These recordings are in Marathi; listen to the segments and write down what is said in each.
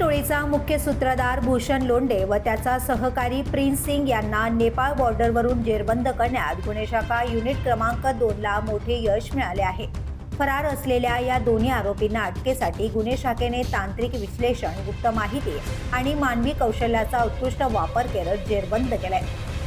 टोळीचा मुख्य सूत्रधार भूषण लोंडे व त्याचा सहकारी प्रिन्स सिंग यांना नेपाळ बॉर्डरवरून जेरबंद करण्यात गुन्हे शाखा युनिट क्रमांक दोनला मोठे यश मिळाले आहे. फरार असलेल्या या दोन्ही आरोपींना अटकेसाठी गुन्हे शाखेने तांत्रिक विश्लेषण गुप्त माहिती आणि मानवी कौशल्याचा उत्कृष्ट वापर करत जेरबंद केलाय.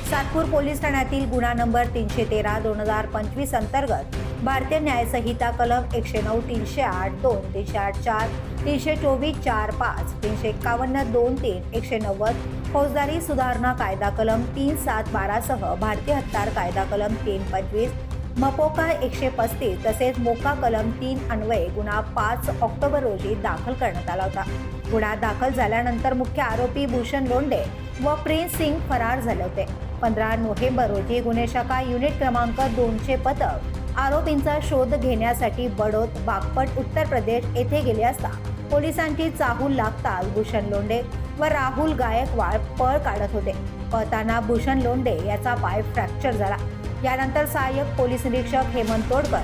सातपूर पोलीस ठाण्यातील गुन्हा नंबर तीनशे तेरा दोन हजार पंचवीस अंतर्गत भारतीय न्यायसंहिता कलम एकशे नऊ तीनशे आठ दोन तीनशे आठ चार तीनशे चोवीस चार पाच तीनशे एकावन्न दोन तीन एकशे नव्वद फौजदारी सुधारणा कायदा कलम तीन सात बारासह भारतीय हत्यार कायदा कलम तीन पंचवीस मपोका एकशे पस्तीस तसेच मोका कलम तीन अन्वये गुन्हा पाच ऑक्टोबर रोजी दाखल करण्यात आला होता. गुन्हा दाखल झाल्यानंतर मुख्य आरोपी भूषण लोंडे व प्रिन्स सिंग फरार झाले होते. पंधरा नोव्हेंबर रोजी गुन्हे शाखा युनिट क्रमांक दोनशे पथक आरोपींचा शोध घेण्यासाठी बडोद बागपट उत्तर प्रदेश येथे गेले असता पोलिसांची चाहूल लागताच भूषण लोंढे व राहुल गायकवाड पळ काढत होते. पळताना भूषण लोंढे याचा पाय फ्रॅक्चर झाला. यानंतर सहाय्यक पोलीस निरीक्षक हेमंत तोडकर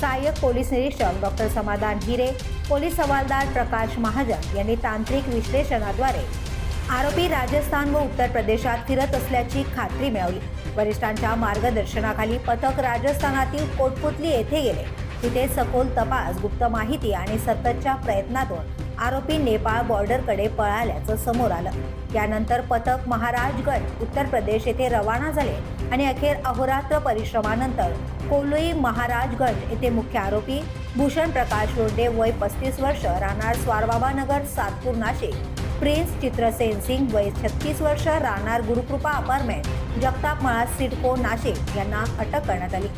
सहाय्यक पोलीस निरीक्षक डॉक्टर समाधान हिरे पोलीस हवालदार प्रकाश महाजन यांनी तांत्रिक विश्लेषणाद्वारे आरोपी राजस्थान व उत्तर प्रदेशात फिरत असल्याची खात्री मिळवली वरिष्ठांच्या मार्गदर्शनाखाली पथक राजस्थानातील कोटपुतली येथे गेले. तिथे सखोल तपास गुप्त माहिती आणि सततच्या प्रयत्नातून आरोपी नेपाळ बॉर्डरकडे पळाल्याचं समोर आलं. यानंतर पथक महाराजगंज उत्तर प्रदेश येथे रवाना झाले आणि अखेर अहोरात्र परिश्रमानंतर कोलोई महाराजगंज येथे मुख्य आरोपी भूषण प्रकाश रोडे वय पस्तीस वर्ष राहणार स्वारबाबानगर सातपूर नाशिक. प्रिन्स चित्रसेन सिंग वय छत्तीस वर्ष राहणार गुरुकृपा अपार्टमेंट जगताप मळा सिडको नाशिक यांना अटक करण्यात आली.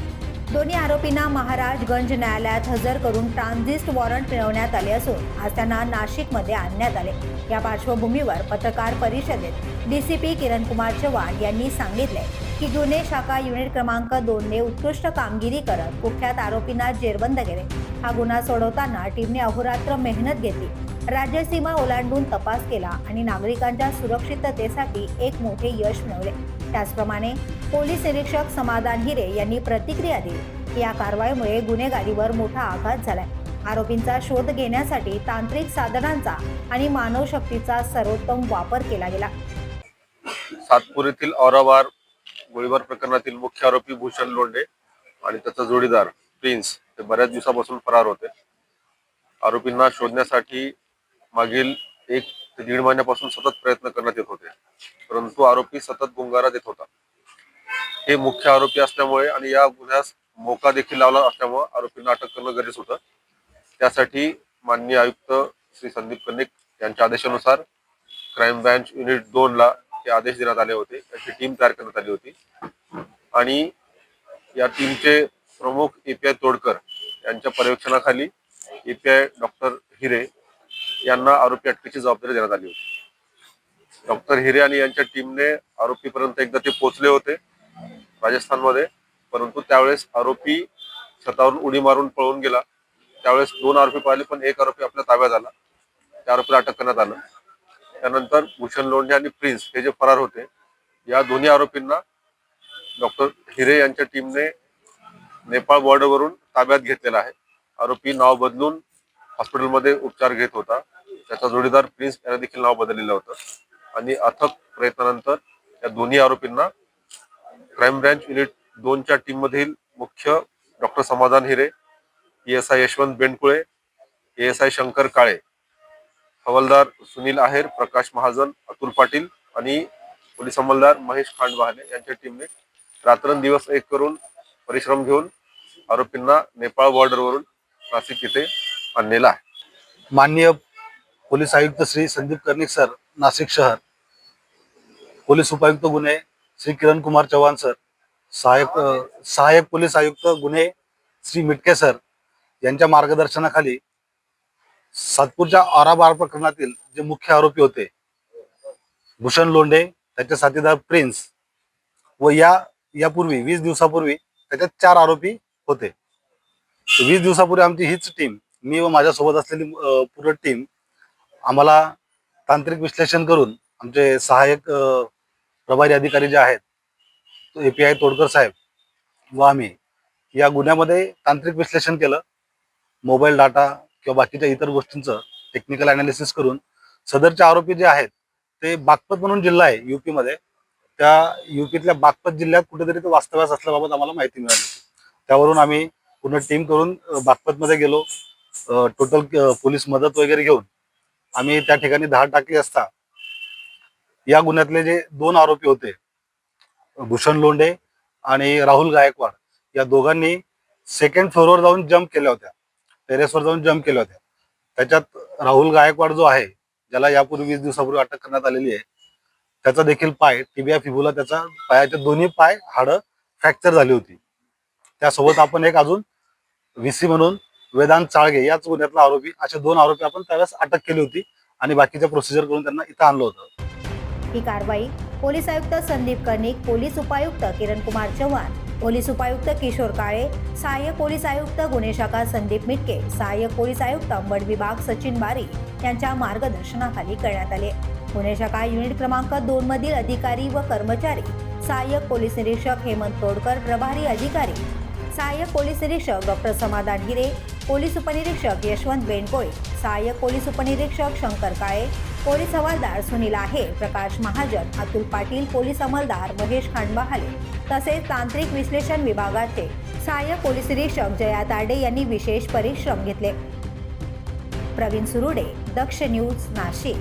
दोन्ही आरोपींना महाराजगंज न्यायालयात हजर करून ट्रान्झिस्ट वॉरंट मिळवण्यात आले असून आज त्यांना नाशिकमध्ये आणण्यात आले. या पार्श्वभूमीवर पत्रकार परिषदेत डीसीपी किरणकुमार चव्हाण यांनी सांगितले की गुन्हे शाखा युनिट क्रमांक दोनने उत्कृष्ट कामगिरी करत कुख्यात आरोपींना जेरबंद केले. हा गुन्हा सोडवताना टीमने अहोरात्र मेहनत घेतली. राज्यसीमा ओलांडून तपास केला आणि नागरिकांच्या सुरक्षिततेसाठी एक मोठे यश मिळवले. त्याचप्रमाणे पोलीस निरीक्षक समाधान हिरे यांनी प्रतिक्रिया दिली. या कारवाईमुळे गुन्हेगारीवर मोठा आघात झालाय. आरोपींचा शोध घेण्यासाठी तांत्रिक साधनांचा आणि मानवशक्तीचा सर्वोत्तम वापर केला गेला. सातपुरीतील औरावार गोळीबार प्रकरणातील मुख्य आरोपी भूषण लोंढे आणि त्याचा जोडीदार प्रिन्स ते बऱ्याच दिवसापासून फरार होते. आरोपींना शोधण्यासाठी मागील एक ते दीड महिन्यापासून सतत प्रयत्न करण्यात येत होते. परंतु आरोपी सतत गुंगारा देत होता. हे मुख्य आरोपी असल्यामुळे आणि या गुन्ह्यास मोका देखील लावला असल्यामुळे आरोपींना अटक करणं गरजेचं होतं. त्यासाठी माननीय आयुक्त श्री संदीप कनिक यांच्या आदेशानुसार क्राईम ब्रँच युनिट दोन ला हे आदेश देण्यात आले होते. त्याची टीम तयार करण्यात आली होती. आणि या टीमचे प्रमुख एपीआय तोडकर यांच्या पर्यवेक्षणाखाली एपीआय डॉक्टर हिरे यांना आरोपी अटकेची जबाबदारी देण्यात आली होती. डॉक्टर हिरे आणि यांच्या टीमने आरोपीपर्यंत एकदा ते पोहोचले होते राजस्थानमध्ये परंतु त्यावेळेस आरोपी छतावरून उडी मारून पळून गेला. त्यावेळेस दोन आरोपी पाहिले पण एक आरोपी आपल्या ताब्यात आला. त्या आरोपीला अटक करण्यात आलं. त्यानंतर भूषण लोंढे आणि प्रिन्स हे जे फरार होते या दोन्ही आरोपींना डॉक्टर हिरे यांच्या टीमने नेपाळ बॉर्डरवरून ताब्यात घेतलेला आहे. आरोपी नाव बदलून हॉस्पिटलमध्ये उपचार घेत होता. त्याचा जोडीदार प्रिन्स याने देखील नाव बदललेलं होतं. आणि अथक प्रयत्नानंतर या दोन्ही आरोपींना क्राईम ब्रँच युनिट दोनच्या टीम मधील मुख्य doctor Samadhan Hire S I Yashwant Bendkule S I Shankar Kale हवालदार सुनील आहेर प्रकाश महाजन अतुल पाटील आणि पोलीस अंमलदार महेश खांडवाहने यांच्या टीमने रात्रंदिवस एक करून परिश्रम घेऊन आरोपींना नेपाळ बॉर्डरवरून नाशिक येथे आणलेला आहे. माननीय पोलीस आयुक्त श्री संदीप कर्णिक सर नाशिक शहर. पोलीस उपायुक्त गुन्हे श्री किरण कुमार चव्हाण सर. सहाय्यक सहायक सहाय्यक पोलीस आयुक्त गुन्हे श्री मिटके सर यांच्या मार्गदर्शनाखाली सातपूरच्या आराबार प्रकरणातील जे मुख्य आरोपी होते भूषण लोंढे त्याचे साथीदार प्रिन्स व या यापूर्वी वीस दिवसापूर्वी त्याच्यात चार आरोपी होते. वीस दिवसापूर्वी आमची हीच टीम मी व माझ्यासोबत असलेली पूर्ण टीम आम्हाला तांत्रिक विश्लेषण करून आमचे सहाय्यक प्रभारी अधिकारी जे आहेत ए पी आय तोडकर साहेब व आम्ही या गुन्ह्यामध्ये तांत्रिक विश्लेषण केलं. मोबाईल डाटा किंवा बाकीच्या इतर गोष्टींचं टेक्निकल अनालिसिस करून सदरचे आरोपी जे आहेत ते बागपत म्हणून जिल्हा आहे युपी मध्ये. त्या युपीतल्या बागपत जिल्ह्यात कुठेतरी ते वास्तव्यास असल्याबाबत आम्हाला माहिती मिळाली. त्यावरून आम्ही पूर्ण टीम करून बागपतमध्ये गेलो. टोटल पोलीस मदत वगैरे घेऊन आम्ही त्या ठिकाणी धाड टाकली असता. या गुन्ह्यातले जे दोन आरोपी होते भूषण लोंढे आणि राहुल गायकवाड या दोघांनी सेकंड फ्लोअरवर जाऊन जम्प केल्या होत्या. टेरेसवर जाऊन जम्प केल्या होत्या. त्याच्यात राहुल गायकवाड जो आहे ज्याला यापूर्वी वीस दिवसापूर्वी अटक करण्यात आलेली आहे त्याचा देखील पाय टिबिया फिबुला त्याचा पायाचे दोन्ही पाय हाडं फ्रॅक्चर झाली होती. त्यासोबत आपण एक अजून व्ही सी म्हणून वेदांत चाळगे याच गुन्ह्यातला आरोपी. असे दोन आरोपी आपण त्यावेळेस अटक केली होती आणि बाकीच्या प्रोसिजर करून त्यांना इथं आणलं होतं. ही कारवाई पोलीस आयुक्त संदीप कर्णिक पोलीस उपायुक्त किरण कुमार चव्हाण पोलीस उपायुक्त किशोर काळे सहाय्यक पोलीस आयुक्त गुन्हे शाखा संदीप मिटके सहाय्यक पोलीस आयुक्त अंबड विभाग सचिन बारी यांच्या मार्गदर्शनाखाली करण्यात आले. गुन्हे शाखा युनिट क्रमांक दोन मधील अधिकारी व कर्मचारी सहाय्यक पोलीस निरीक्षक हेमंत तोडकर प्रभारी अधिकारी सहाय्यक पोलीस निरीक्षक डॉक्टर समाधान हिरे पोलीस उपनिरीक्षक यशवंत बेंडकोळे सहाय्यक पोलीस उपनिरीक्षक शंकर काळे पोलीस हवालदार सुनील आहे प्रकाश महाजन अतुल पाटील पोलीस अंमलदार महेश खांडबहाले तसेच तांत्रिक विश्लेषण विभागाचे सहाय्यक पोलीस निरीक्षक जया ताडे यांनी विशेष परिश्रम घेतले. प्रवीण सुरुडे दक्ष न्यूज नाशिक.